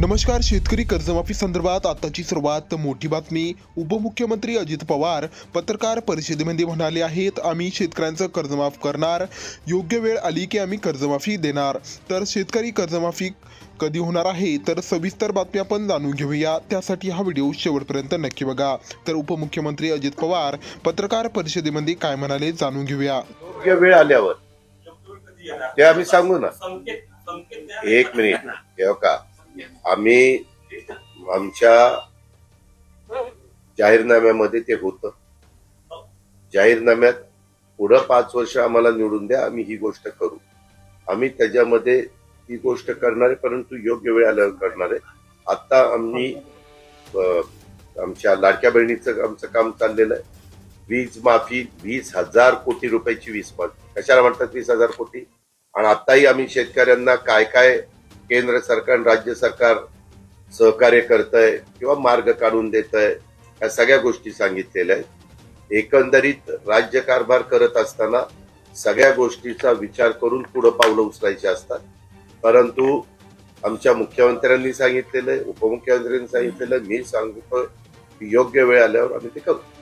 नमस्कार शेतकरी कर्जमाफी संदर्भात आताची सर्वात मोठी बातमी. उपमुख्यमंत्री अजित पवार पत्रकार परिषदेमध्ये म्हणाले आहेत आम्ही शेतकऱ्यांचं कर्जमाफ करणार. योग्य वेळ आली की आम्ही कर्जमाफी देणार. तर शेतकरी कर्जमाफी कधी होणार आहे तर सविस्तर बातमी आपण जाणून घेऊया. त्यासाठी हा व्हिडिओ शेवटपर्यंत नक्की बघा. तर उपमुख्यमंत्री अजित पवार पत्रकार परिषदेमध्ये काय म्हणाले जाणून घेऊया. योग्य वेळ आल्यावर. ते आम्ही सांगू ना. एक मिनिट. का आम्ही आमच्या जाहीरनाम्यामध्ये ते होतं. जाहीरनाम्यात पुढं पाच वर्ष आम्हाला निवडून द्या आम्ही ही गोष्ट करू. आम्ही त्याच्यामध्ये ही गोष्ट करणार आहे परंतु योग्य वेळ आल्यावर करणार आहे. आता आम्ही आमच्या लाडक्या बहिणीचं आमचं काम चाललेलं आहे. वीज माफी वीस हजार कोटी रुपयाची वीज माफी. कशाला म्हणतात वीस हजार कोटी? आणि आताही आम्ही शेतकऱ्यांना काय काय केंद्र सरकार आणि राज्य सरकार सहकार्य करत आहे किंवा मार्ग काढून देत आहे या सगळ्या गोष्टी सांगितलेल्या आहेत. एकंदरीत राज्य कारभार करत असताना सगळ्या गोष्टीचा विचार करून पुढे पावलं उचलायची असतात. परंतु आमच्या मुख्यमंत्र्यांनी सांगितलेलं आहे उपमुख्यमंत्र्यांनी सांगितलेलं आहे, मी सांगतो योग्य वेळ आल्यावर आम्ही ते करू.